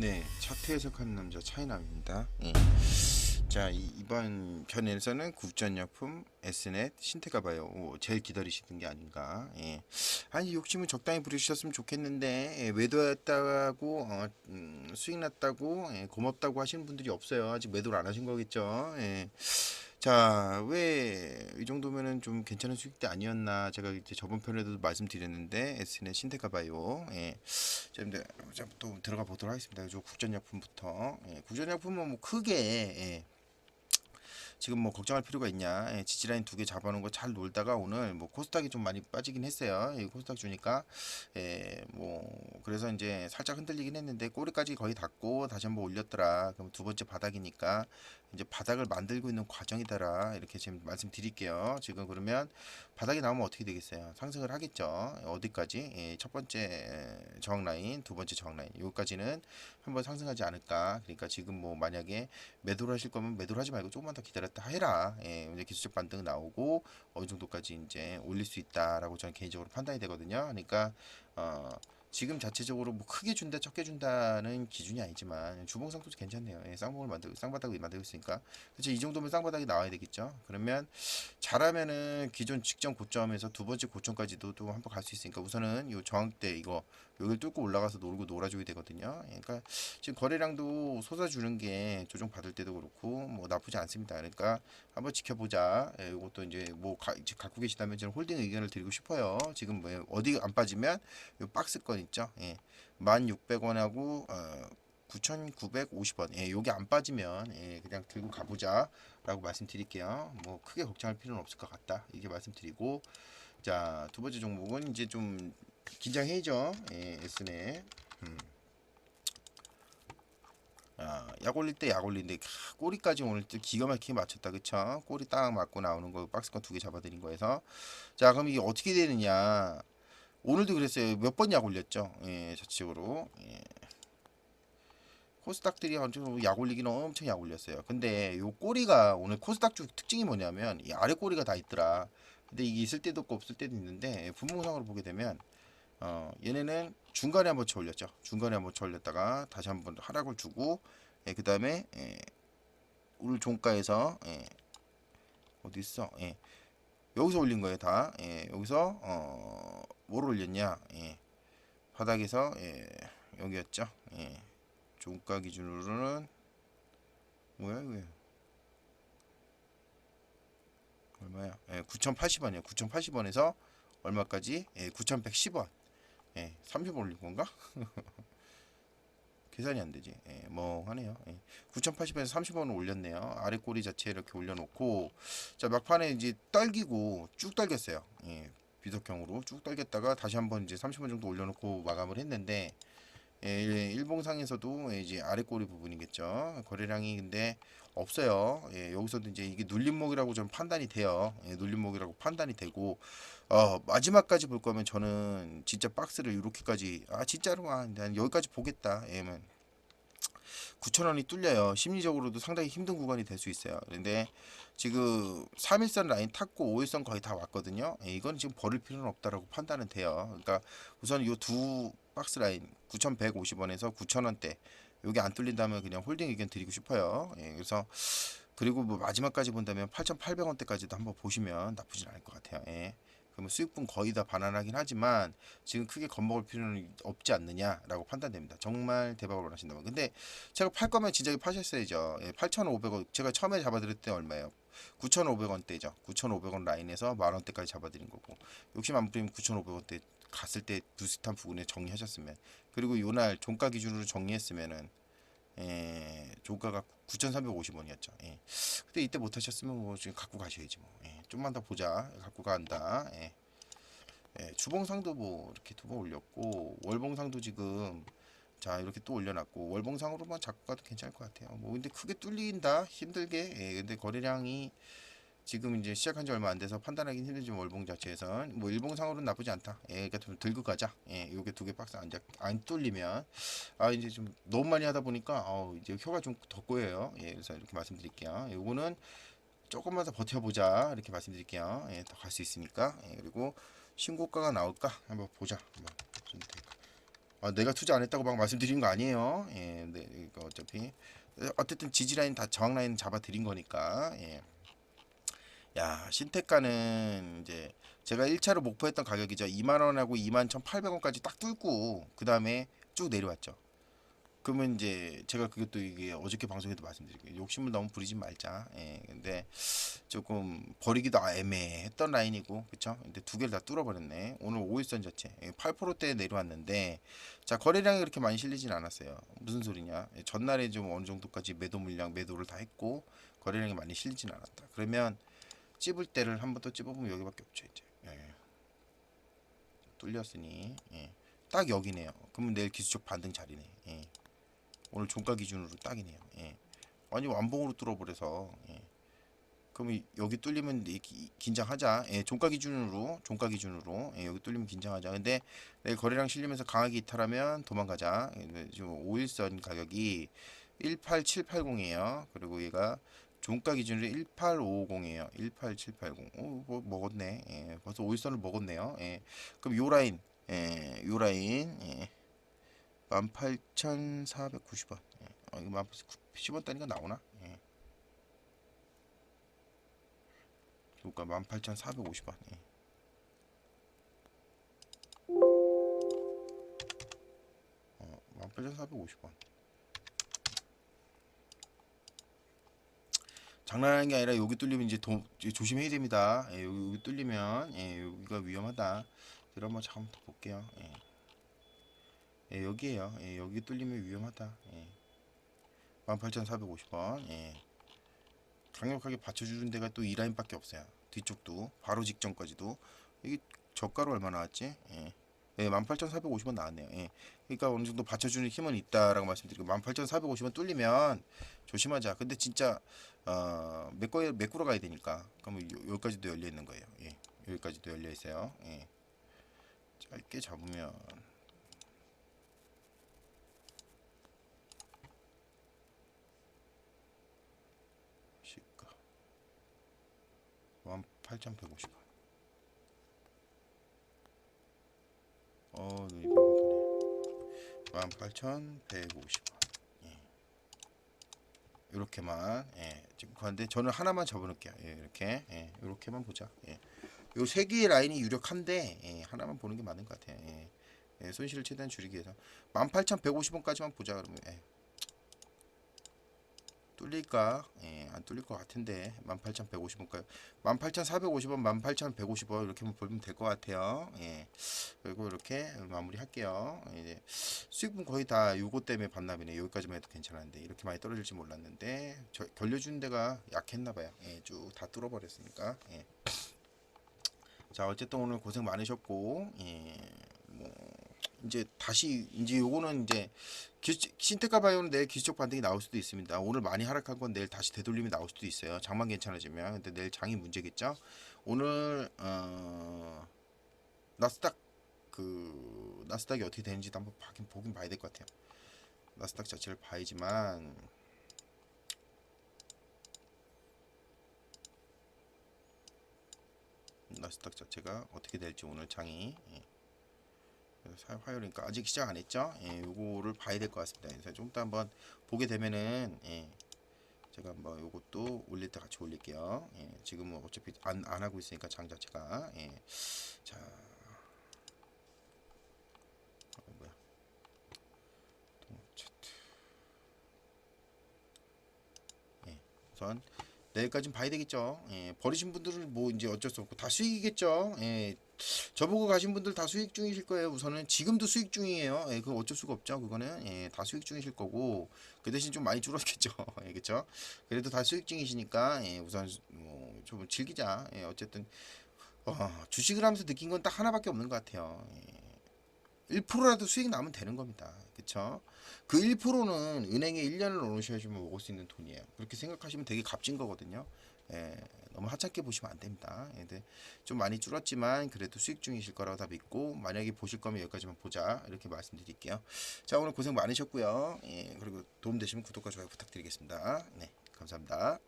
네, 차트 해석하는 남자 차이남입니다. 예. 자, 이, 번 편에서는 국전약품, S넷, 신테가바요. 오, 제일 기다리시던 게 아닌가. 예. 아니 욕심은 적당히 부리셨으면 좋겠는데 예, 외도했다고 어, 음, 수익 났다고 예, 고맙다고 하시는 분들이 없어요. 아직 매도를 안 하신 거겠죠. 예. 자, 왜 이 정도면은 좀 괜찮은 수익대 아니었나 제가 이제 저번 편에도 말씀드렸는데 S넷 신테가바요. 예. 자, 자, 또 들어가 보도록 하겠습니다. 저 국전약품부터. 예, 국전약품은 뭐 크게 예, 지금 뭐 걱정할 필요가 있냐? 예, 지지라인 두 개 잡아놓은 거 잘 놀다가 오늘 뭐 코스닥이 좀 많이 빠지긴 했어요. 예, 코스닥 주니까 예, 뭐 그래서 이제 살짝 흔들리긴 했는데 꼬리까지 거의 닿고 다시 한번 올렸더라. 그럼 두 번째 바닥이니까 이제 바닥을 만들고 있는 과정이다라 이렇게 지금 말씀드릴게요. 지금 그러면 바닥이 나오면 어떻게 되겠어요? 상승을 하겠죠. 어디까지? 예, 첫 번째 저항 라인, 두 번째 저항 라인. 여기까지는 한번 상승하지 않을까. 그러니까 지금 뭐 만약에 매도를 하실 거면 매도를 하지 말고 조금만 더 기다렸다 해라. 예, 이제 기술적 반등 나오고 어느 정도까지 이제 올릴 수 있다라고 저는 개인적으로 판단이 되거든요. 그러니까 어 지금 자체적으로 뭐 크게 준다 적게 준다는 기준이 아니지만 주봉상도 괜찮네요. 예, 쌍봉을 만들고 쌍바닥을 만들고 있으니까 그렇죠. 이 정도면 쌍바닥이 나와야 되겠죠. 그러면 잘하면은 기존 직전 고점에서 두 번째 고점까지도 또 한번 갈 수 있으니까 우선은 요 저항대 이거 여기를 뚫고 올라가서 놀고 놀아줘야 되거든요. 예, 그러니까 지금 거래량도 쏟아주는 게 조정 받을 때도 그렇고 뭐 나쁘지 않습니다. 그러니까 한번 지켜보자. 예, 이것도 이제 뭐 가, 갖고 계시다면 저는 홀딩 의견을 드리고 싶어요. 지금 뭐 어디 안 빠지면 요 박스권 있죠. 예, 1,600원하고 어, 9,950원. 예, 요게 안 빠지면 예, 그냥 들고 가보자 라고 말씀드릴게요. 뭐 크게 걱정할 필요는 없을 것 같다. 이게 말씀드리고 자 두 번째 종목은 이제 좀 긴장해야죠. 예, S네. 음. 아, 약 올릴 때약 캬, 꼬리까지 오늘 또 기가 막히게 맞췄다. 그쵸? 꼬리 딱 맞고 나오는 거 박스권 두 개 잡아드린 거에서. 자 그럼 이게 어떻게 되느냐? 오늘도 그랬어요. 몇 번 약 올렸죠? 예 자체적으로. 예. 코스닥들이 약 올리기는 엄청 약 올렸어요. 근데 요 꼬리가 오늘 코스닥 주 특징이 뭐냐면 이 아래 꼬리가 다 있더라. 근데 이게 있을 때도 없고 없을 때도 있는데 분봉상으로 보게 되면 어, 얘네는 중간에 한번 쳐 올렸죠. 중간에 한번 쳐 올렸다가 다시 한번 하락을 주고 예, 그 다음에 예, 오늘 종가에서 예, 어디 있어? 예, 여기서 올린 거예요 다. 예, 여기서 어, 뭘 올렸냐? 예, 바닥에서 예, 여기였죠. 예, 종가 기준으로는 뭐야 이거? 얼마야? 예, 9,080원이에요. 9,080원에서 얼마까지? 예, 9,110원. 예, 30원 올린 건가? 계산이 안 되지. 예, 뭐 하네요. 예. 9,080원에서 30원을 올렸네요. 아래 꼬리 자체 이렇게 올려놓고 자 막판에 이제 떨기고 쭉 떨겼어요. 예, 비석형으로 쭉 떨겼다가 다시 한번 이제 30원 정도 올려놓고 마감을 했는데 예, 일봉상에서도 이제 아래 꼬리 부분이겠죠. 거래량이 근데 없어요. 예, 여기서도 이제 이게 눌림목이라고 좀 판단이 돼요. 예, 눌림목이라고 판단이 되고 어, 마지막까지 볼 거면 저는 진짜 박스를 이렇게까지 아 진짜로 아, 난 여기까지 보겠다. 예면 9,000원이 뚫려요. 심리적으로도 상당히 힘든 구간이 될 수 있어요. 근데 지금 3일선 라인 탔고 5일선 거의 다 왔거든요. 예, 이건 지금 버릴 필요는 없다라고 판단은 돼요. 그러니까 우선 이두 박스 라인 9,150원에서 9,000원대 여기 안 뚫린다면 그냥 홀딩 의견 드리고 싶어요. 예, 그래서 그리고 뭐 마지막까지 본다면 8,800원대까지도 한번 보시면 나쁘진 않을 것 같아요. 예. 그러면 수익분 거의 다 반환하긴 하지만 지금 크게 겁먹을 필요는 없지 않느냐라고 판단됩니다. 정말 대박을 원하신다면. 근데 제가 팔 거면 진작에 파셨어야죠. 예, 8,500원. 제가 처음에 잡아드릴 때 얼마예요? 9,500원대죠. 9,500원 라인에서 만 원대까지 잡아드린 거고 욕심 안 부리면 9,500원대 갔을 때 비슷한 부분에 정리하셨으면 그리고 요날 종가 기준으로 정리했으면은 예, 종가가 9,350원이었죠. 예. 근데 이때 못 하셨으면 뭐 지금 갖고 가셔야지 뭐. 예. 좀만 더 보자. 갖고 간다. 예. 예, 주봉상도 뭐 이렇게 두 번 올렸고 월봉상도 지금 자 이렇게 또 올려놨고 월봉상으로만 잡고 가도 괜찮을 것 같아요. 뭐 근데 크게 뚫린다 힘들게. 예, 근데 거래량이 지금 이제 시작한 지 얼마 안 돼서 판단하기는 힘들지만 월봉 자체에선 뭐 일봉상으로는 나쁘지 않다. 예, 그러니까 좀 들고 가자. 예, 요게 두 개 박스 안, 잡- 안 뚫리면 아 이제 좀 너무 많이 하다 보니까 어 이제 혀가 좀 더 꼬여요. 예, 그래서 이렇게 말씀드릴게요. 요거는 조금만 더 버텨보자 이렇게 말씀드릴게요. 예, 더 갈 수 있으니까. 예, 그리고 신고가가 나올까 한번 보자. 한번. 아, 내가 투자 안 했다고 막 말씀드린 거 아니에요. 예, 네, 그러니까 어차피 어쨌든 지지 라인 다 저항 라인 잡아 드린 거니까. 예. 야, 신테카는 이제 제가 1차로 목표했던 가격이죠. 2만 원하고 2만 1,800원까지 딱 뚫고 그 다음에 쭉 내려왔죠. 그러면 이제 제가 그것도 이게 어저께 방송에도 말씀드릴게요. 욕심을 너무 부리지 말자. 예. 근데 조금 버리기도 아- 애매했던 라인이고 그쵸? 근데 두 개를 다 뚫어버렸네. 오늘 5일선 자체 8%대 내려왔는데 자 거래량이 그렇게 많이 실리진 않았어요. 무슨 소리냐? 예, 전날에 좀 어느 정도까지 매도 물량 매도를 다 했고 거래량이 많이 실리진 않았다. 그러면 찝을 때를 한 번 더 찝어보면 여기밖에 없죠 이제. 예. 뚫렸으니 예. 딱 여기네요. 그러면 내일 기술적 반등 자리네. 예. 오늘 종가 기준으로 딱이네요. 예. 아니 완봉으로 뚫어버려서 예. 그럼 이- 여기 뚫리면 긴장하자. 예, 종가 기준으로 종가 기준으로 예, 여기 뚫리면 긴장하자. 근데 내일 거래량 실리면서 강하게 이탈하면 도망가자. 예, 근데 지금 5일선 가격이 18780이에요. 그리고 얘가 종가 기준으로 18550이에요. 18780. 오, 뭐 먹었네. 예, 벌써 5일선을 먹었네요. 예. 그럼 요 라인 예, 요 라인 예. 18,490원. 예. 어, 이거 10원 단위가 나오나? 예. 그러니까 18,450원. 예. 어, 18,450원. 장난하는 게 아니라 여기 뚫리면 이제 도, 조심해야 됩니다. 예, 여기, 여기 뚫리면 예, 여기가 위험하다. 그럼 한번 잠깐 더 볼게요. 예. 예, 여기에요. 예, 여기 뚫리면 위험하다. 예. 18,450원. 예. 강력하게 받쳐주는 데가 또 이 라인밖에 없어요. 뒤쪽도 바로 직전까지도 이게 저가로 얼마 나왔지? 예. 예, 18,450원 나왔네요. 예. 그러니까 어느 정도 받쳐주는 힘은 있다라고 말씀드리고 18,450원 뚫리면 조심하자. 근데 진짜 어, 메꿔 메꾸러 가야 되니까 그러면 요- 여기까지도 열려 있는 거예요. 예. 여기까지도 열려 있어요. 예. 짧게 잡으면 시가 18,150원. 18,150원. 예. 이렇게만 예, 지금 구한데 저는 하나만 접어놓을게요. 예, 이렇게 예, 이렇게만 보자. 예. 요세 개의 라인이 유력한데 예, 하나만 보는 게 맞는 것 같아요. 예. 예, 손실을 최대한 줄이기 위해서 18,150원까지만 보자 그러면 예. 뚫릴까? 예, 안 뚫릴 것 같은데 18,150원까지 18,450원, 18,150원 이렇게만 보면 될 것 같아요. 예. 그리고 이렇게 마무리할게요. 이제 수익분 거의 다 요거 때문에 반납이네. 여기까지만 해도 괜찮았는데 이렇게 많이 떨어질지 몰랐는데 저, 결려준 데가 약했나 봐요. 예, 쭉 다 뚫어버렸으니까. 예. 자, 어쨌든 오늘 고생 많으셨고, 예, 뭐 이제 다시 이제 요거는 이제 기- 신테카 바이오는 내일 기술적 반등이 나올 수도 있습니다. 오늘 많이 하락한 건 내일 다시 되돌림이 나올 수도 있어요. 장만 괜찮아지면. 근데 내일 장이 문제겠죠. 오늘 어, 나스닥 그 나스닥이 어떻게 되는지도 한번 보긴 보긴 봐야 될 것 같아요. 나스닥 자체를 봐야지만 나스닥 자체가 어떻게 될지 오늘 장이 예. 화요일이니까 아직 시작 안 했죠? 예, 요거를 봐야 될 것 같습니다. 그래서 좀 이따 한번 보게 되면은 예, 제가 한번 요것도 올릴 때 같이 올릴게요. 예, 지금은 어차피 안, 안 하고 있으니까 장 자체가 예. 자, 어. 예, 우선 내일까지는 봐야 되겠죠. 예, 버리신 분들은 뭐 이제 어쩔 수 없고 다 수익이겠죠. 예, 저보고 가신 분들 다 수익 중이실 거예요. 우선은 지금도 수익 중이에요. 예, 그거 어쩔 수가 없죠. 그거는 예, 다 수익 중이실 거고 그 대신 좀 많이 줄었겠죠. 예, 그렇죠? 그래도 다 수익 중이시니까 예, 우선 뭐 좀 즐기자. 예, 어쨌든 어, 주식을 하면서 느낀 건 딱 하나밖에 없는 것 같아요. 예. 1%라도 수익 나면 되는 겁니다. 그쵸? 그 1%는 은행에 1년을 넣으셔야지만 먹을 수 있는 돈이에요. 그렇게 생각하시면 되게 값진 거거든요. 예, 너무 하찮게 보시면 안 됩니다. 예, 근데 좀 많이 줄었지만 그래도 수익 중이실 거라고 다 믿고 만약에 보실 거면 여기까지만 보자 이렇게 말씀드릴게요. 자 오늘 고생 많으셨고요. 예, 그리고 도움 되시면 구독과 좋아요 부탁드리겠습니다. 네, 감사합니다.